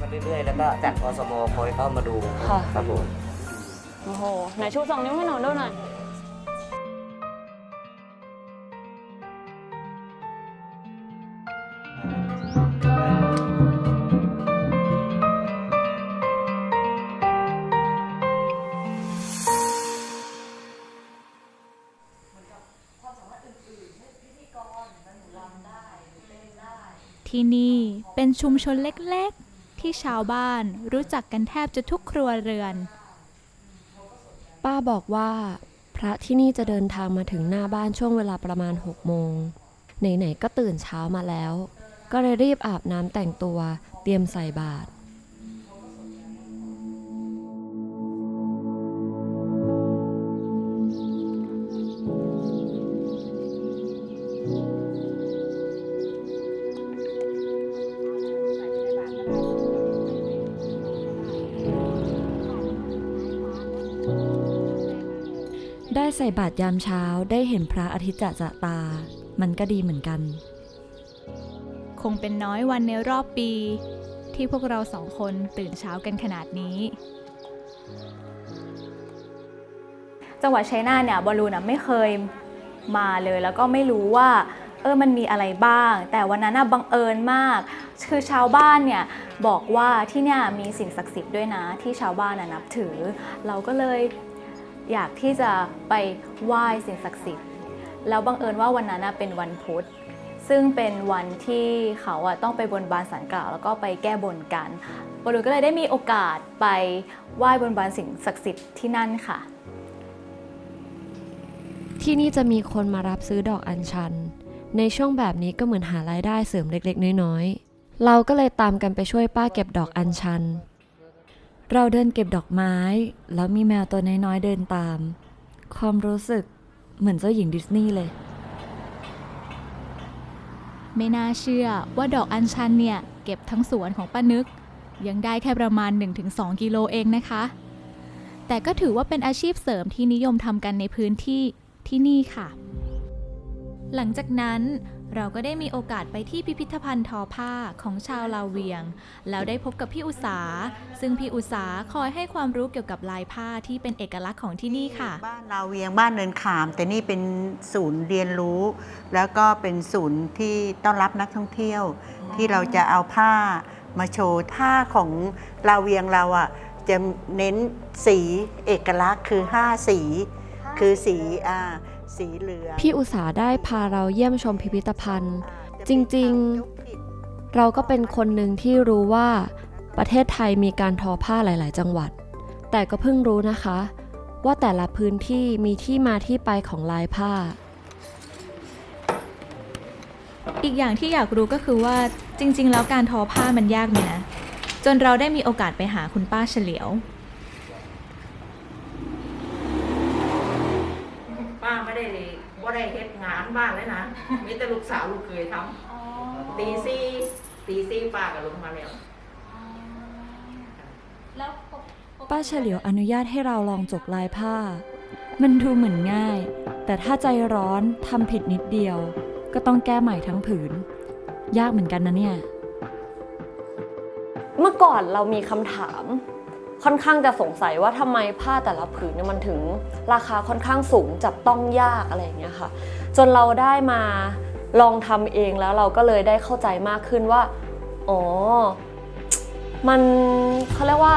มาเรื่อยๆ แล้วก็จัดอสมคอยเข้ามาดูค่ะ ครับผมโอ้โห ไหนชูสองนิ้วให้หนูดูหน่อย ที่นี่เป็นชุมชนเล็กๆ ที่ชาวบ้านรู้จักกันแทบจะทุกครัวเรือน ป้าบอกว่า พระที่นี่จะเดินทางมาถึงหน้าบ้านช่วงเวลาประมาณ6โมงไหนๆก็ตื่นเช้ามาแล้ว ก็เลยรีบอาบน้ำแต่งตัว เตรียมใส่บาตร ใส่บาตรยามเช้าได้เห็นพระอาทิตย์จะจะตา มันก็ดีเหมือนกัน คงเป็นน้อยวันในรอบปี ที่พวกเราสองคนตื่นเช้ากันขนาดนี้ จังหวัดชัยนาทเนี่ยบอลลูนอะไม่เคยมาเลยแล้วก็ไม่รู้ว่าเออมันมีอะไรบ้าง แต่วันนั้นน่ะบังเอิญมาก คือชาวบ้านเนี่ยบอกว่าที่เนี่ยมีสิ่งศักดิ์สิทธิ์ด้วยนะที่ชาวบ้านน่ะนับถือ เราก็เลย อยากที่จะไปไหว้สิ่งศักดิ์สิทธิ์ แล้วบังเอิญว่าวันนั้นเป็นวันพุธ ซึ่งเป็นวันที่เขาอะต้องไปบนบานสันกล่าว แล้วก็ไปแก้บนกันบอลลูนก็เลยได้มีโอกาสไปไหว้บนบานสิ่งศักดิ์สิทธิ์ที่นั่นค่ะ ที่นี่จะมีคนมารับซื้อดอกอัญชัน ในช่วงแบบนี้ก็เหมือนหารายได้เสริมเล็กๆ น้อยๆ เราก็เลยตามกันไปช่วยป้าเก็บดอกอัญชัน เราเดินเก็บดอกไม้ แล้วมีแมวตัวน้อยๆเดินตาม ความรู้สึกเหมือนเจ้าหญิงดิสนีย์เลย ไม่น่าเชื่อว่าดอกอัญชันเนี่ย เก็บทั้งสวนของป้านึก ยังได้แค่ประมาณ 1-2 กิโลเองนะคะ แต่ก็ถือว่าเป็นอาชีพเสริมที่นิยมทำกันในพื้นที่ที่นี่ค่ะ หลังจากนั้น เราก็ได้มีโอกาสไปที่พิพิธภัณฑ์ทอผ้าของชาวลาวเวียง แล้วได้พบกับพี่อุสาซึ่งพี่อุสาคอยให้ความรู้เกี่ยวกับลายผ้าที่เป็นเอกลักษณ์ของที่นี่ค่ะ บ้านลาวเวียงบ้านเนินขาม แต่นี่เป็นศูนย์เรียนรู้ แล้วก็เป็นศูนย์ที่ต้อนรับนักท่องเที่ยว ที่เราจะเอาผ้ามาโชว์ผ้าของลาวเวียงเราอะจะเน้นสีเอกลักษณ์คือ 5 สี คือสีอ่า สีเหลืองพี่อุตสาห์ได้พาเราเยี่ยมชมพิพิธภัณฑ์ จริงๆ เราก็เป็นคนหนึ่งที่รู้ว่าประเทศไทยมีการทอผ้าหลาย ๆ จังหวัด แต่ก็เพิ่งรู้นะคะ ว่าแต่ละพื้นที่มีที่มาที่ไปของลายผ้า อีกอย่างที่อยากรู้ก็คือว่าจริง ๆ แล้วการทอผ้ามันยากไหมนะ จนเราได้มีโอกาสไปหาคุณป้าเฉลียว ป้าไม่ได้ว่า ได้เฮ็ดงานบ้านเลยนะ มีแต่ลูกสาวลูกเคยทำตีซี่ตีซี่ป้าก็ลงมาแล้วป้าเฉลียวอนุญาตให้เราลองจกลายผ้า มันดูเหมือนง่าย แต่ถ้าใจร้อนทำผิดนิดเดียว ก็ต้องแก้ใหม่ทั้งผืน ยากเหมือนกันนะเนี่ย เมื่อก่อนเรามีคำถาม ค่อนข้างจะสงสัยว่าทำไมผ้าแต่ละผืนเนี่ยมันถึงราคาค่อนข้างสูงจับต้องยากอะไรอย่างเงี้ยค่ะ จนเราได้มาลองทำเองแล้วเราก็เลยได้เข้าใจมากขึ้นว่าอ๋อมันเขาเรียกว่า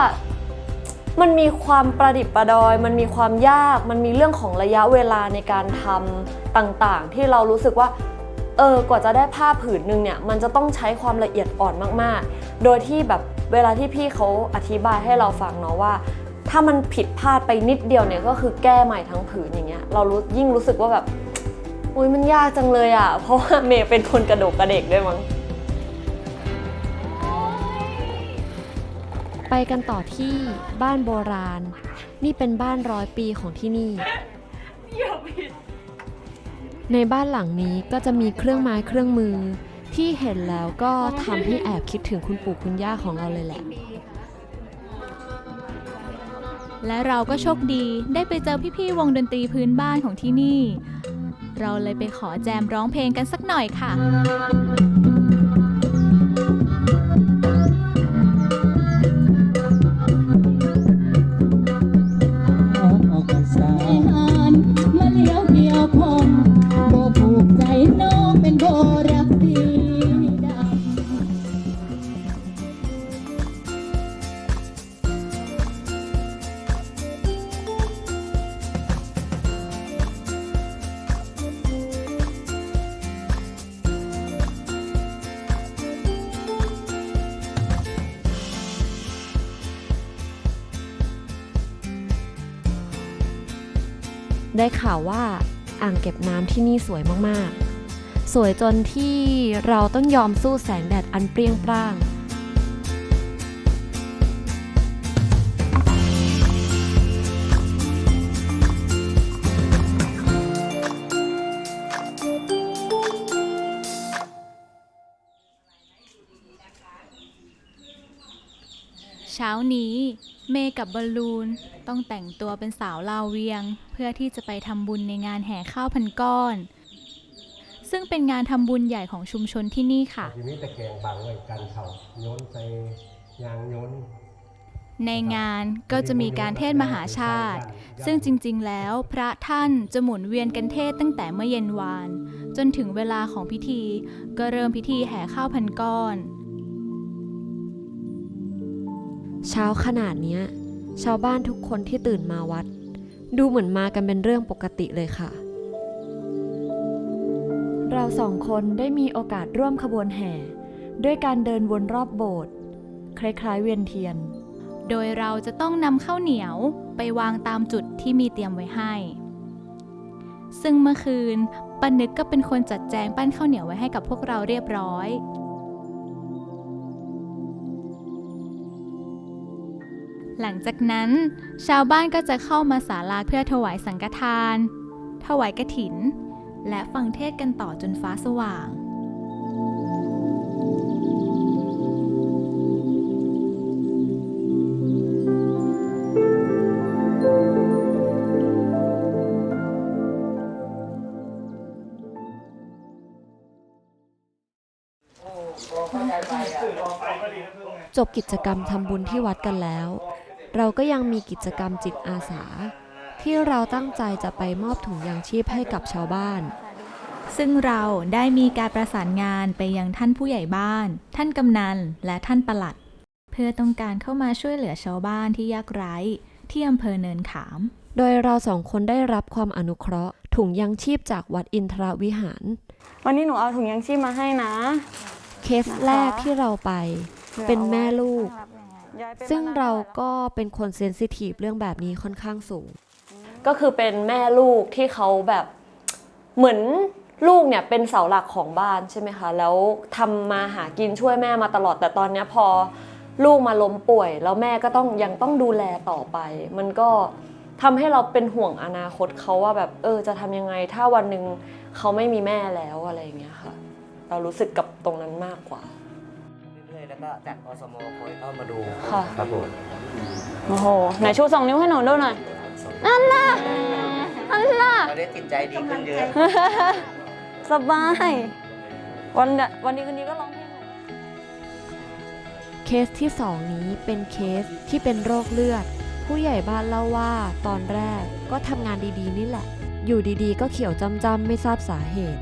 มันมีความประดิษฐ์ประดอย มันมีความยาก มันมีเรื่องของระยะเวลาในการทำต่างๆ ที่เรารู้สึกว่าเออกว่าจะได้ผ้าผืนหนึ่งเนี่ยมันจะต้องใช้ความละเอียดอ่อนมากๆ โดยที่แบบ เวลาที่พี่เขาอธิบายให้เราฟังเนาะว่า ถ้ามันผิดพลาดไปนิดเดียวเนี่ยก็คือแก้ใหม่ทั้งผืนอย่างเงี้ยเรารู้ยิ่งรู้สึกว่าแบบอุ้ยมันยากจังเลยอะ่ะ เพราะว่าเมย์เป็นคนกระโดกกระเดกด้วยมั้งไปกันต่อที่บ้านโบราณ นี่เป็นบ้านร้อยปีของที่นี่ ในบ้านหลังนี้ก็จะมีเครื่องไม้เครื่องมือ ที่เห็นแล้วก็ทำให้แอบคิดถึงคุณปู่คุณย่าของเราเลยแหละ และเราก็โชคดีได้ไปเจอพี่ๆวงดนตรีพื้นบ้านของที่นี่ เราเลยไปขอแจมร้องเพลงกันสักหน่อยค่ะ ได้ข่าวว่าอ่างเก็บน้ำที่นี่สวยมากๆ สวยจนที่เราต้องยอมสู้แสงแดดอันเปรี้ยงปร้างานี้เมย์กับบอลลูนต้องแต่งตัวเป็นสาวลาวเวียง เพื่อที่จะไปทำบุญในงานแห่ข้าวพันก้อน ซึ่งเป็นงานทำบุญใหญ่ของชุมชนที่นี่ค่ะทีนี้ตะแกรงบังไว้กันเขาโยนใส่ยางโยนในงานก็จะมีการเทศน์มหาชาติ ซึ่งจริงๆ แล้วพระท่านจะหมุนเวียนกันเทศน์ตั้งแต่เมื่อเย็นวาน จนถึงเวลาของพิธีก็เริ่มพิธีแห่ข้าวพันก้อน เช้าขนาดเนี้ย ชาวบ้านทุกคนที่ตื่นมาวัด ดูเหมือนมากันเป็นเรื่องปกติเลยค่ะ เราสองคนได้มีโอกาสร่วมขบวนแห่ ด้วยการเดินวนรอบโบสถ์คล้ายๆเวียนเทียน โดยเราจะต้องนำข้าวเหนียวไปวางตามจุดที่มีเตรียมไว้ให้ ซึ่งเมื่อคืนปันนึกก็เป็นคนจัดแจงปั้นข้าวเหนียวไว้ให้กับพวกเราเรียบร้อย หลังจากนั้น ชาวบ้านก็จะเข้ามาศาลาเพื่อถวายสังฆทาน ถวายกฐิน และฟังเทศกันต่อจนฟ้าสว่างจบกิจกรรมทำบุญที่วัดกันแล้ว เราก็ยังมีกิจกรรมจิตอาสา ที่เราตั้งใจจะไปมอบถุงยางชีพให้กับชาวบ้าน ซึ่งเราได้มีการประสานงานไปยังท่านผู้ใหญ่บ้าน ท่านกำนัน และท่านปลัด เพื่อต้องการเข้ามาช่วยเหลือชาวบ้านที่ยากไร้ ที่อำเภอเนินขาม โดยเราสองคนได้รับความอนุเคราะห์ ถุงยางชีพจากวัดอินทรวิหาร วันนี้หนูเอาถุงยางชีพมาให้นะ เคสแรกที่เราไป เป็นแม่ลูก ซึ่งเราก็เป็นคนเซนซิทีฟเรื่องแบบนี้ค่อนข้างสูง ก็คือเป็นแม่ลูกที่เขาแบบเหมือนลูกเนี่ยเป็นเสาหลักของบ้านใช่ไหมคะ แล้วทำมาหากินช่วยแม่มาตลอดแต่ตอนเนี้ยพอลูกมาล้มป่วย แล้วแม่ก็ต้องยังต้องดูแลต่อไป มันก็ทำให้เราเป็นห่วงอนาคตเขาว่าแบบเออจะทำยังไง ถ้าวันหนึ่งเขาไม่มีแม่แล้วอะไรอย่างเงี้ยค่ะ เรารู้สึกกับตรงนั้นมากกว่าเรื่อยๆ แล้วก็จัดอสมคอยเข้ามาดูค่ะ ครับผมโอ้โหไหนชูสองนิ้วให้หนูดูหน่อยนั่นน่ะนั่นน่ะ ตอนนี้จิตใจดีขึ้นเยอะ สบาย วันเนี้ยวันนี้คืนนี้ก็ร้องเพลงเลย เคสที่สองนี้เป็นเคสที่เป็นโรคเลือด ผู้ใหญ่บ้านเล่าว่าตอนแรกก็ทำงานดีๆนี่แหละ อยู่ดีๆ ก็เขียวจำๆไม่ทราบสาเหตุ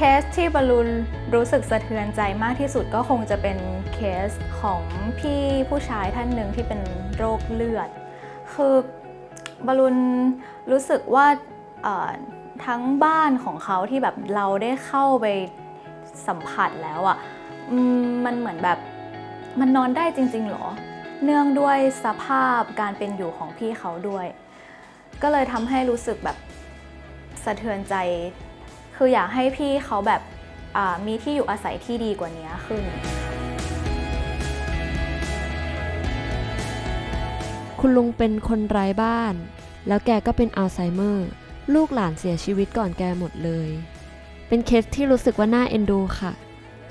เคสที่บอลลูนรู้สึกสะเทือนใจมากที่สุดก็คงจะเป็นเคสของพี่ผู้ชายท่านหนึ่งที่เป็นโรคเลือด คือบอลลูนรู้สึกว่าทั้งบ้านของเขาที่แบบเราได้เข้าไปสัมผัสแล้วอะ่ะมันเหมือนแบบมันนอนได้จริง ๆหรอ เนื่องด้วยสภาพการเป็นอยู่ของพี่เขาด้วย ก็เลยทำให้รู้สึกแบบสะเทือนใจ คืออยากให้พี่เขาแบบมีที่อยู่อาศัยที่ดีกว่านี้ขึ้น คุณลุงเป็นคนไร้บ้าน แล้วแกก็เป็นอัลไซเมอร์ ลูกหลานเสียชีวิตก่อนแกหมดเลย เป็นเคสที่รู้สึกว่าน่าเอ็นดูค่ะ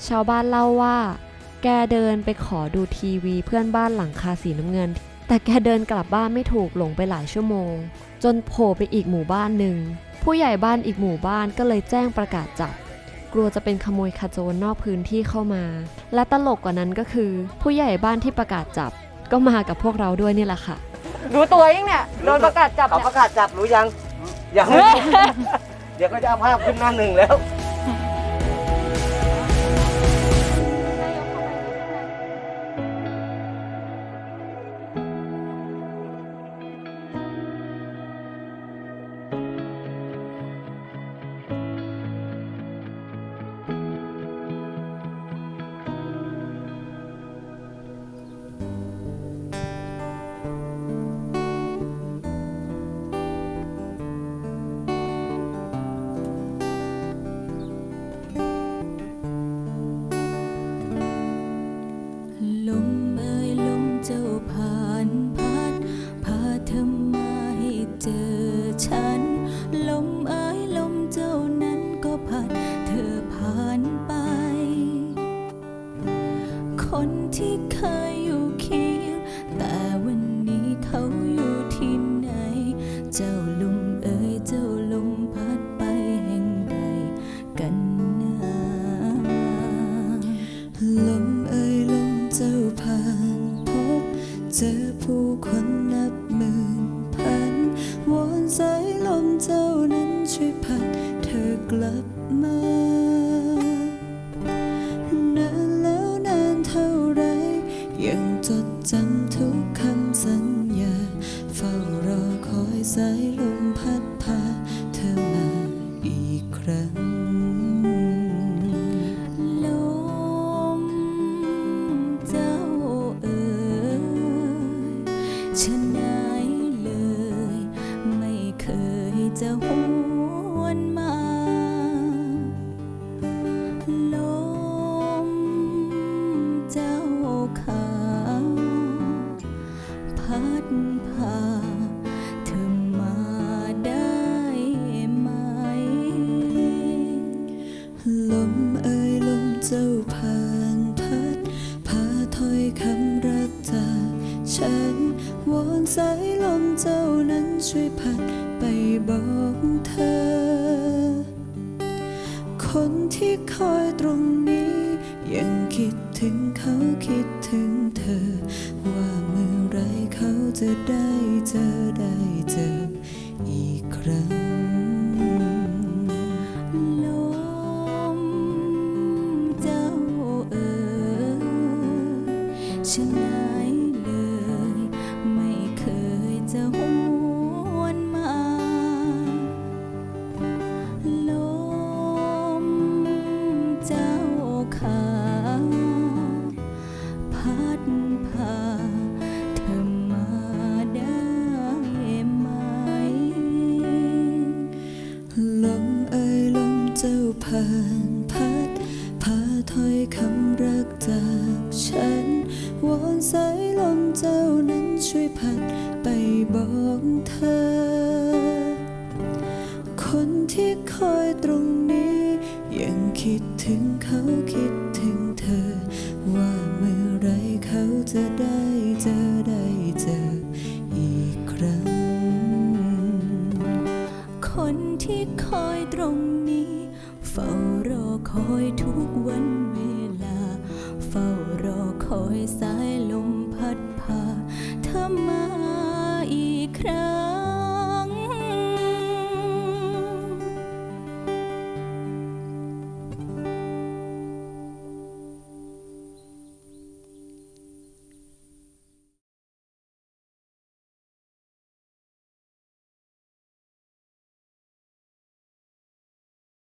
ชาวบ้านเล่าว่า แกเดินไปขอดูทีวีเพื่อนบ้านหลังคาสีน้ำเงิน แต่แกเดินกลับบ้านไม่ถูกหลงไปหลายชั่วโมง จนโผล่ไปอีกหมู่บ้านหนึ่ง ผู้ใหญ่บ้านอีกหมู่บ้านก็เลยแจ้งประกาศจับ กลัวจะเป็นขโมยขโจรนอกพื้นที่เข้ามา และตลกกว่านั้นก็คือ ผู้ใหญ่บ้านที่ประกาศจับ ก็มากับพวกเราด้วยนี่แหละค่ะ รู้ตัวยังเนี่ยโดนประกาศจับเขาเนี่ย ประกาศจับรู้ยังยังไม่รู้เดี๋ยวก็จะเอาภาพขึ้นหน้าหนึ่งแล้ว อยู่ที่ไหนเจ้า คนที่คอยตรงนี้ ยังคิดถึงเขาคิดถึงเธอ ว่าเมื่อไรเขาจะได้เจอได้เจออีกครั้ง เจ้านั้นช่วยพัดไปบอกเธอ คนที่คอยตรงนี้ ยังคิดถึงเขาคิดถึงเธอ ว่าเมื่อไรเขาจะได้เจอได้เจออีกครั้ง คนที่คอยตรงนี้ เฝ้ารอคอยทุกวันเวลา เฝ้ารอคอยสายลม พัดพาเธอมาอีกครั้ง